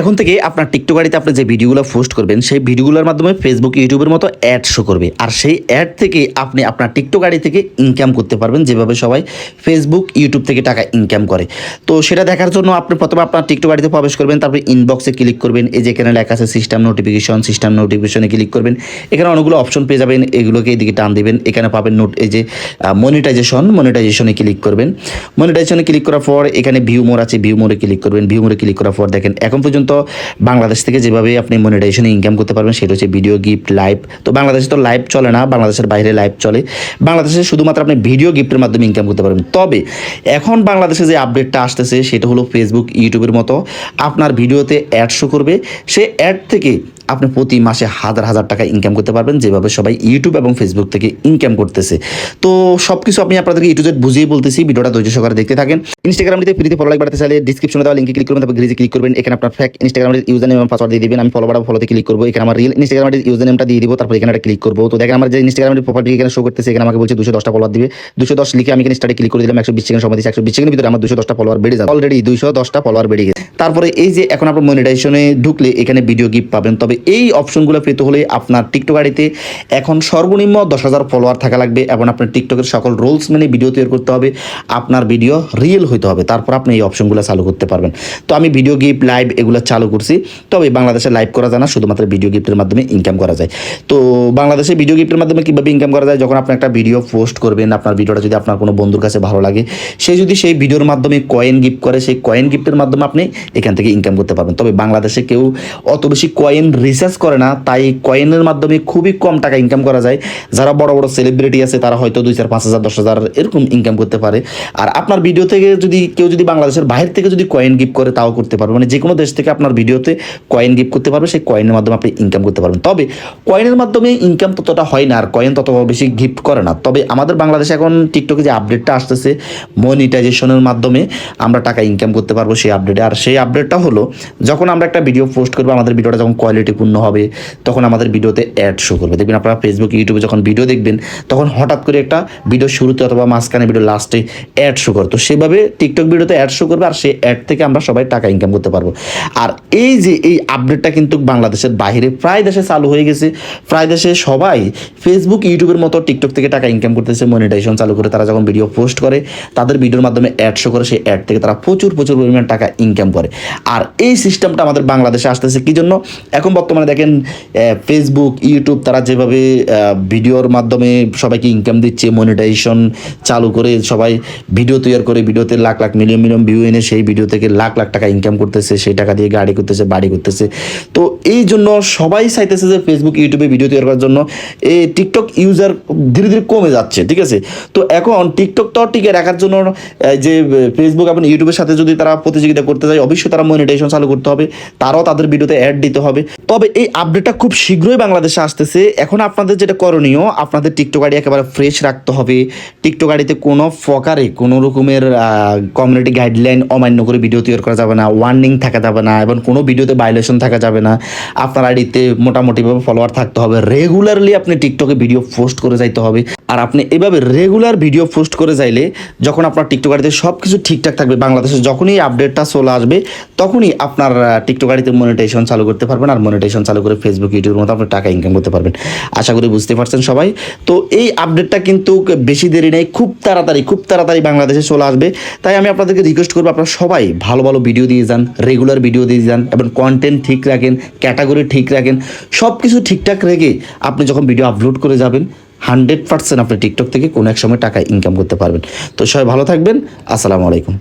এখন থেকে আপনার টিকটক আইডিতে আপনি যে ভিডিওগুলো পোস্ট করবেন, সেই ভিডিওগুলোর মাধ্যমে ফেসবুক ইউটিউবের মতো অ্যাড শো করবে। আর সেই অ্যাড থেকে আপনি আপনার টিকটক আইডি থেকে ইনকাম করতে পারবেন, যেভাবে সবাই ফেসবুক ইউটিউব থেকে টাকা ইনকাম করে। তো সেটা দেখার জন্য আপনি প্রথমে আপনার টিকটক আইডিতে প্রবেশ করবেন, তারপরে ইনবক্সে ক্লিক করবেন। এই যে এখানে লেখা আছে সিস্টেম নোটিফিকেশন সিস্টেম নোটিফিকেশনে ক্লিক করবেন। এখানে অনেকগুলো অপশন পেয়ে যাবেন, এগুলোকে এদিকে টান দিবেন। এখানে পাবেন নোট এই যে মনিটাইজেশন মনিটাইজেশনে ক্লিক করবেন। মনিটাইজেশনে ক্লিক করার পর এখানে ভিউ মোর আছে ভিউ মোরে ক্লিক করবেন। ভিউ মোরে ক্লিক করার পর দেখেন, এখন পর্যন্ত বাংলাদেশ থেকে যেভাবে আপনি মনিটাইজেশনে ইনকাম করতে পারবেন, সেটা হচ্ছে ভিডিও গিফট লাইভ তো বাংলাদেশে তো লাইভ চলে না, বাংলাদেশের বাইরে লাইভ চলে। বাংলাদেশে শুধুমাত্র আপনি ভিডিও গিফটের মাধ্যমে ইনকাম করতে পারবেন। তবে এখন বাংলাদেশে যে আপডেটটা আসতেছে, সেটা হলো ফেসবুক ইউটিউবের মতো। আপনার ভিডিওতে অ্যাড শো করবে। সে অ্যাড থেকে আপনি প্রতি মাসে হাজার হাজার টাকা ইনকাম করতে পারবেন, যেভাবে সবাই ইউটিউব এবং ফেসবুক থেকে ইনকাম করতেছে। তো সব কিছু আমি আপনাদেরকে ইউটিউবে বুঝিয়ে বলতেছি, ভিডিওটা ধৈর্য সহকারে দেখতে থাকেন। ইনস্টাগ্রামটিতে ফ্রিতে ফলো লাইক বাড়াতে চাইলে ডিসক্রিপশনে দেওয়া লিঙ্কে ক্লিক করবেন তারপর গ্রিজে ক্লিক করবেন। এখানে আপনার ফ্যাক ইনস্টাগ্রামের ইউজার নেম পাসওয়ার্ড দিয়ে দিবেন। আমি ফলো বাড়াবো ফলোতে ক্লিক করব। এখানে আমার রিয়েল ইনস্টাগ্রামের ইউজার নেমটা দিয়ে দিব, তারপর এখানে একটা ক্লিক করব। তো দেখেন, আমার যে ইনস্টাগ্রামের প্রোফাইল এখানে শো করতেছে, এখানে আমাকে বলছে দুশো দশটা ফলোয়ার দিবে। দুশো দশ লিখে আমি এখানে স্টার্টে ক্লিক করে দিলাম, একশো বিশ সেকেন্ড সময় একশো বিশ সেকেন্ডের ভিতরে আমার দুশো দশটা ফলোয়ার বেড়ে যাবে। অলরেডি দুশো দশটা ফলোয়ার বেড়ে গেছে। তারপরে এই যে এখন আপনার মনিটাইজেশনে ঢুকলে এখানে ভিডিও গিফট পাবেন। তবে এই অপশনগুলো পেতে হলে আপনার টিকটক আইডিতে এখন সর্বনিম্ন দশ হাজার ফলোয়ার থাকা লাগবে এবং আপনার টিকটকের সকল রোলস মেনে ভিডিও তৈরি করতে হবে, আপনার ভিডিও রিয়েল হইতে হবে, তারপর আপনি এই অপশনগুলো চালু করতে পারবেন। তো আমি ভিডিও গিফট লাইভ এগুলো চালু করছি। তবে বাংলাদেশে লাইভ করা যায় না, শুধুমাত্র ভিডিও গিফটের মাধ্যমে ইনকাম করা যায়। তো বাংলাদেশে ভিডিও গিফটের মাধ্যমে কীভাবে ইনকাম করা যায়? যখন আপনি একটা ভিডিও পোস্ট করবেন, আপনার ভিডিওটা যদি আপনার কোনো বন্ধুর কাছে ভালো লাগে, সে যদি সেই ভিডিওর মাধ্যমে কয়েন গিফট করে, সেই কয়েন গিফটের মাধ্যমে আপনি এখান থেকে ইনকাম করতে পারবেন। তবে বাংলাদেশে কেউ অত বেশি কয়েন রিসার্চ করে না, তাই কয়েনের মাধ্যমে খুবই কম টাকা ইনকাম করা যায়। যারা বড় বড় সেলিব্রিটি আছে, তারা হয়তো দুই চার, পাঁচ হাজার, দশ হাজার এরকম ইনকাম করতে পারে। আর আপনার ভিডিও থেকে যদি কেউ যদি বাংলাদেশের বাইরে থেকে যদি কয়েন গিফট করে, তাও করতে পারবে। মানে যে কোনো দেশ থেকে আপনার ভিডিওতে কয়েন গিফট করতে পারবে, সেই কয়েনের মাধ্যমে আপনি ইনকাম করতে পারবেন। তবে কয়েনের মাধ্যমে ইনকাম ততটা হয় না, আর কয়েন তত বেশি গিফট করে না। তবে আমাদের বাংলাদেশে এখন টিকটকে যে আপডেটটা আসতেছে মনিটাইজেশনের মাধ্যমে আমরা টাকা ইনকাম করতে পারব সেই আপডেটে আর সেই আপডেটটা হলো, যখন আমরা একটা ভিডিও পোস্ট করব, আমাদের ভিডিওটা যখন কোয়ালিটিপূর্ণ হবে, তখন আমাদের ভিডিওতে অ্যাড শো করবে। দেখবেন আপনারা ফেসবুক ইউটিউবে যখন ভিডিও দেখবেন, তখন হঠাৎ করে একটা ভিডিও শুরুতে অথবা মাঝখানে ভিডিও লাস্টে অ্যাড শো করে। তো সেভাবে টিকটক ভিডিওতে অ্যাড শো করবে আর সেই অ্যাড থেকে আমরা সবাই টাকা ইনকাম করতে পারব। আর এই যে এই আপডেটটা কিন্তু বাংলাদেশের বাইরে প্রায় দেশে চালু হয়ে গেছে। প্রায় দেশে সবাই ফেসবুক ইউটিউবের মতো টিকটক থেকে টাকা ইনকাম করতেছে মনিটাইজেশন চালু করে তারা যখন ভিডিও পোস্ট করে, তাদের ভিডিওর মাধ্যমে অ্যাড শো করে, সেই অ্যাড থেকে তারা প্রচুর প্রচুর পরিমাণ টাকা ইনকাম করে। আর এই সিস্টেমটা আমাদের বাংলাদেশে আসতেছে, কি জন্য? এখন বর্তমানে দেখেন ফেসবুক ইউটিউব তারা যেভাবে ভিডিওর মাধ্যমে সবাইকে ইনকাম দিচ্ছে মনিটাইজেশন চালু করে সবাই ভিডিও তৈরি করে, ভিডিওতে lakh lakh million million view এনে সেই ভিডিও থেকে লাখ লাখ টাকা ইনকাম করতেছে, সেই টাকা দিয়ে গাড়ি করতেছে, বাড়ি করতেছে। তো এই জন্য সবাই চাইতেছে যে ফেসবুক ইউটিউবে ভিডিও তৈরি করার জন্য এই টিকটক ইউজার ধীরে ধীরে কমে যাচ্ছে, ঠিক আছে? তো এখন টিকটক তো টিকে রাখার জন্য যে ফেসবুক এবং ইউটিউবের সাথে যদি তারা প্রতিযোগিতা করতে যায়, অবশ্যই তারা মনিটাইজেশন চালু করতে হবে, তারাও তাদের ভিডিওতে অ্যাড দিতে হবে। তবে এই আপডেটটা খুব শীঘ্রই বাংলাদেশে আসতেছে। এখন আপনাদের যেটা করণীয়, আপনাদের টিকটক গাড়ি একেবারে ফ্রেশ রাখতে হবে। টিকটক গাড়িতে কোনো ফকারে কোনো রকমের কমিউনিটি গাইডলাইন অমান্য করে ভিডিও তৈরি করা যাবে না ওয়ার্নিং থাকা যাবে না, এবং কোনো ভিডিওতে ভাইলেশন থাকা যাবে না। আপনার আইডিতে মোটামুটিভাবে ফলোয়ার থাকতে হবে। রেগুলারলি আপনি টিকটকে ভিডিও পোস্ট করে যাইতে হবে। আর আপনি এভাবে রেগুলার ভিডিও পোস্ট করে যাইলে যখন আপনার টিকটক আইডিতে সব কিছু ঠিকঠাক থাকবে, বাংলাদেশে যখনই আপডেটটা চলে আসবে, তখনই আপনার টিকটক আইডিতে মনিটাইজেশন চালু করতে পারবেন আর মনিটাইজেশন চালু করে ফেসবুক ইউটিউবের মতো আপনি টাকা ইনকাম করতে পারবেন। আশা করি বুঝতে পারছেন সবাই। তো এই আপডেটটা কিন্তু বেশি দেরি নেই, খুব তাড়াতাড়ি খুব তাড়াতাড়ি বাংলাদেশে চলে আসবে। তাই আমি আপনাদেরকে রিকোয়েস্ট করব, আপনারা সবাই ভালো ভালো ভিডিও দিয়ে যান রেগুলার ভিডিও দিয়ে যান এবং কন্টেন্ট ঠিক রাখেন ক্যাটাগরি ঠিক রাখেন সব কিছু ঠিকঠাক রেখে আপনি যখন ভিডিও আপলোড করে যাবেন হান্ড্রেড পার্সেন্ট আপনি টিকটক থেকে কোনো এক সময় টাকা ইনকাম করতে পারবেন। তো সবাই ভালো থাকবেন। আসসালামু আলাইকুম।